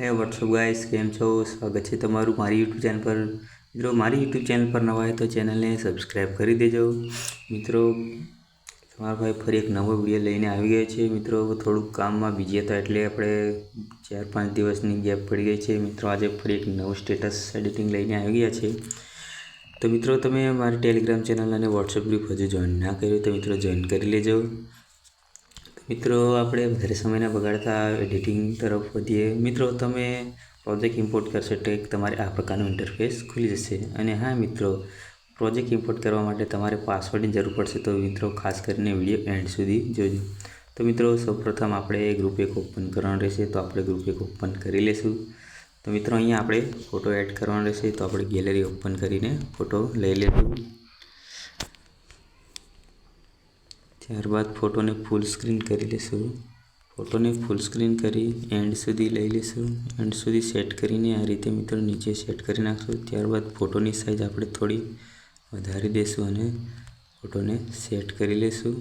હે WhatsApp guys કેમ છો? સ્વાગત છે તમારું મારી યુટ્યુબ ચેનલ પર. મિત્રો, મારી યુટ્યુબ ચેનલ પર નવા હોય તો ચેનલને સબસ્ક્રાઈબ કરી દેજો. મિત્રો, તમારા ભાઈ ફરી એક નવો વીડિયો લઈને આવી ગયો છે. મિત્રો થોડુંક કામમાં બીજી હતા એટલે આપણે ચાર પાંચ દિવસની ગેપ પડી ગઈ છે. મિત્રો, આજે ફરી એક નવું સ્ટેટસ એડિટિંગ લઈને આવી ગયા છે. તો મિત્રો, તમે મારી ટેલિગ્રામ ચેનલ અને વોટ્સઅપ ગ્રુપ હજુ જોઈન ના કર્યું તો મિત્રો જોઈન કરી લેજો. મિત્રો, આપણે વધારે સમયના બગાડતા એડિટિંગ તરફ વધીએ. મિત્રો, તમે પ્રોજેક્ટ ઇમ્પોર્ટ કરશો એટલે તમારે આ પ્રકારનું ઇન્ટરફેસ ખુલી જશે. અને હા, મિત્રો પ્રોજેક્ટ ઇમ્પોર્ટ કરવા માટે તમારે પાસવર્ડની જરૂર પડશે. તો મિત્રો, ખાસ કરીને વીડિયો એન્ડ સુધી જોજો. તો મિત્રો, સૌપ્રથમ આપણે ગ્રુપ એક ઓપન કરવાનું રહેશે. તો આપણે ગ્રુપ એક ઓપન કરી લઈશું તો મિત્રો, અહીંયા આપણે ફોટો એડ કરવાનો રહેશે. તો આપણે ગેલેરી ઓપન કરીને ફોટો લઈ લઈશું ત્યારબાદ ફોટોને ફૂલ સ્ક્રીન કરી લઈશું ફોટોને ફૂલ સ્ક્રીન કરી એન્ડ સુધી લઈ લઈશું એન્ડ સુધી સેટ કરીને આ રીતે મિત્રો નીચે સેટ કરી નાખશું. ત્યારબાદ ફોટોની સાઇઝ આપણે થોડી વધારી દઈશું અને ફોટોને સેટ કરી લઈશું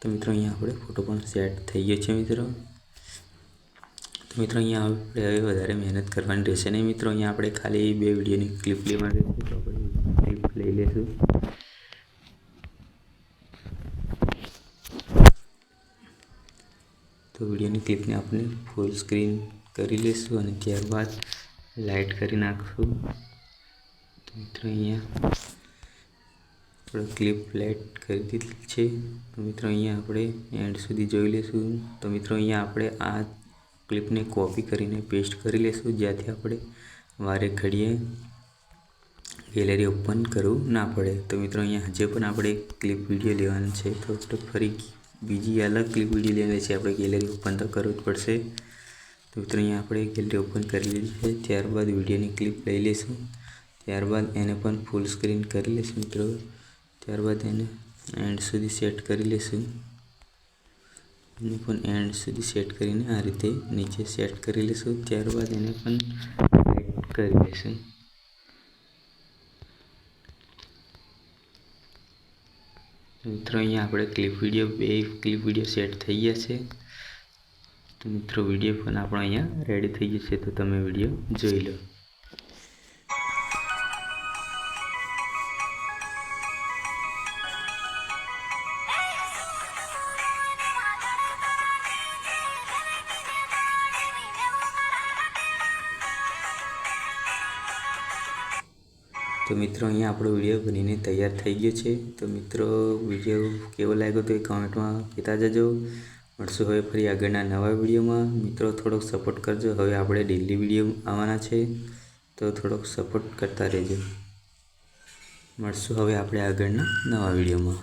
તો મિત્રો અહીંયા આપણે ફોટો પણ સેટ થઈ ગયો છે મિત્રો. તો મિત્રો અહીંયા આપણે હવે વધારે મહેનત કરવાની રહેશે નહીં. મિત્રો અહીંયા આપણે ખાલી બે વિડીયોની ક્લિપ લેવાની રહેશે તો આપણે ક્લિપ લઈ લઈશું તો વિડીયોની ક્લિપને આપણે ફૂલ સ્ક્રીન કરી લઈશું અને ત્યારબાદ લાઇટ કરી નાખશું. તો મિત્રો અહીંયા આપણે ક્લિપ લાઇટ કરી દીધી છે. તો મિત્રો અહીંયા આપણે એન્ડ સુધી જોઈ લઈશું. તો મિત્રો અહીંયા આપણે આ ક્લિપને કોપી કરીને પેસ્ટ કરી લઈશું. જ્યાંથી આપણે વારે ઘડીએ ગેલેરી ઓપન કરવું ના પડે. તો મિત્રો અહીંયા હજે પણ આપણે ક્લિપ વીડિયો લેવાનું છે. તો ફરી બીજી અલગ ક્લિપ વીડિયો લેવાની છે, આપણે ગેલેરી ઓપન તો કરવું જ પડશે. તો મિત્રો, અહીંયા આપણે ગેલેરી ઓપન કરી લીધી છે. ત્યારબાદ વિડીયોની ક્લિપ લઈ લઈશું. ત્યારબાદ એને પણ ફૂલ સ્ક્રીન કરી લઈશું મિત્રો. ત્યારબાદ એને એન્ડ સુધી સેટ કરી લઈશું. એને પણ એન્ડ સુધી સેટ કરીને આ રીતે નીચે સેટ કરી લઈશું. ત્યારબાદ એને પણ કરી લઈશું. મિત્રો, અહીંયા આપણે ક્લિપ વીડિયો બે ક્લિપ વીડિયો સેટ થઈ ગયા છે. તો મિત્રો વીડિયો પણ આપણો અહીંયા રેડી થઈ ગયો છે તો તમે વીડિયો જોઈ લો. તો મિત્રો, અહીંયા આપણો વીડિયો બનીને તૈયાર થઈ ગયો છે. તો મિત્રો, વીડિયો કેવો લાગ્યો તો એ કમેન્ટમાં કહેતા જજો. મળશું હવે ફરી આગળના નવા વિડીયોમાં. મિત્રો, થોડોક સપોર્ટ કરજો. હવે આપણે ડેલી વીડિયો આવવાના છે. તો થોડોક સપોર્ટ કરતા રહેજો. મળશું હવે આપણે આગળના નવા વિડીયોમાં.